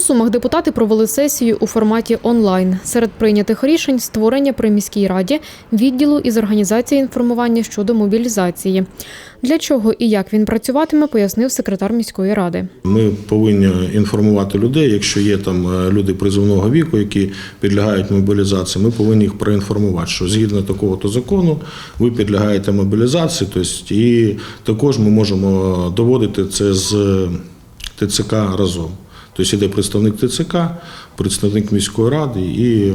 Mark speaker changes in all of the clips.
Speaker 1: У Сумах депутати провели сесію у форматі онлайн. Серед прийнятих рішень створення при міській раді відділу із організації інформування щодо мобілізації. Для чого і як він працюватиме, пояснив секретар міської ради.
Speaker 2: Ми повинні інформувати людей, якщо є там е, люди призовного віку, які підлягають мобілізації. Ми повинні їх проінформувати, що згідно такого то закону ви підлягаєте мобілізації. Тобто, і також ми можемо доводити це з ТЦК разом. Тобто йде представник ТЦК, представник міської ради, і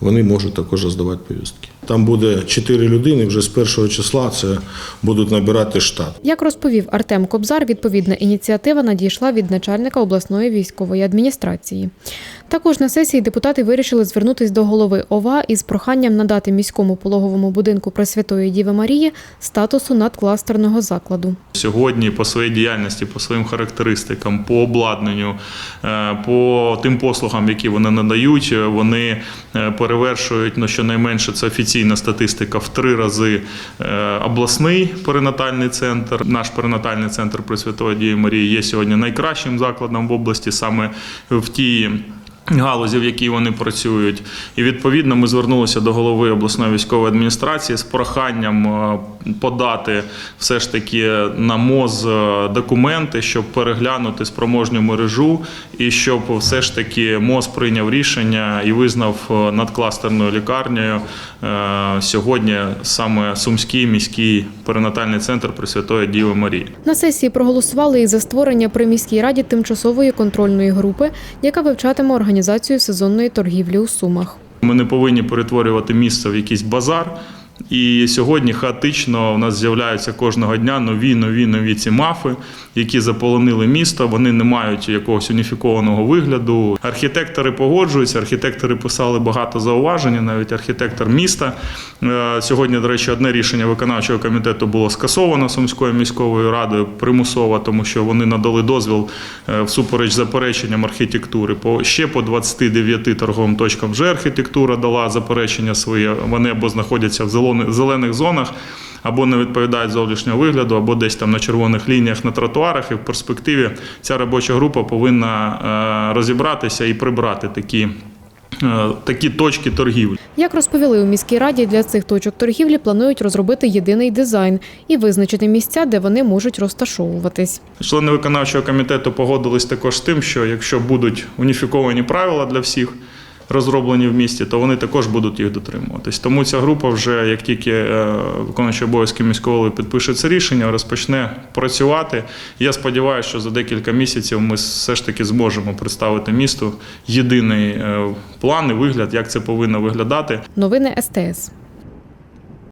Speaker 2: вони можуть також роздавати повістки. Там буде чотири людини. Вже з першого числа це будуть набирати штат.
Speaker 1: Як розповів Артем Кобзар, відповідна ініціатива надійшла від начальника обласної військової адміністрації. Також на сесії депутати вирішили звернутись до голови ОВА із проханням надати міському пологовому будинку Пресвятої Діви Марії статусу надкластерного закладу.
Speaker 3: Сьогодні по своїй діяльності, по своїм характеристикам, по обладнанню, е, по тим послугам, які вони надають, е, вони е, перевершують ну, щонайменше це офіційна статистика в три рази обласний перинатальний центр. Наш перинатальний центр Пресвятої Дії Марії є сьогодні найкращим закладом в області саме в тій. Галузі, в якій вони працюють, і відповідно ми звернулися до голови обласної військової адміністрації з проханням е, подати все ж таки на МОЗ е, документи, щоб переглянути спроможню мережу, і щоб все ж таки МОЗ прийняв рішення і визнав е, надкластерною лікарнею е, сьогодні саме Сумський міський перинатальний центр Пресвятої Діви Марії.
Speaker 1: На сесії проголосували і за створення при міській раді тимчасової контрольної групи, яка вивчатиме організацію сезонної торгівлі у Сумах.
Speaker 3: Ми не повинні перетворювати місце в якийсь базар. І сьогодні хаотично у нас з'являються кожного дня нові, нові, нові ці мафи, які заполонили місто. Вони не мають якогось уніфікованого вигляду. Архітектори погоджуються, архітектори писали багато зауважень, навіть архітектор міста. Е, Сьогодні, до речі, одне рішення виконавчого комітету було скасовано Сумською міською радою примусово, тому що вони надали дозвіл е, всупереч запереченням архітектури. По ще по 29 торговим точкам вже архітектура дала заперечення своє. Вони або знаходяться в зелених- зелених зонах. Або не відповідають зовнішнього вигляду, або десь там на червоних лініях на тротуарах. І в перспективі ця робоча група повинна е, розібратися і прибрати такі, е, такі точки торгівлі.
Speaker 1: Як розповіли у міській раді, для цих точок торгівлі планують розробити єдиний дизайн і визначити місця, де вони можуть розташовуватись.
Speaker 3: Члени виконавчого комітету погодились також з тим, що якщо будуть уніфіковані правила для всіх. Розроблені в місті, то вони також будуть їх дотримуватись. Тому ця група вже, як тільки е, виконуючий обов'язки міського голови підпише це рішення, розпочне працювати. Я сподіваюся, що за декілька місяців ми все ж таки зможемо представити місту єдиний е, план і вигляд, як це повинно виглядати.
Speaker 1: Новини СТС.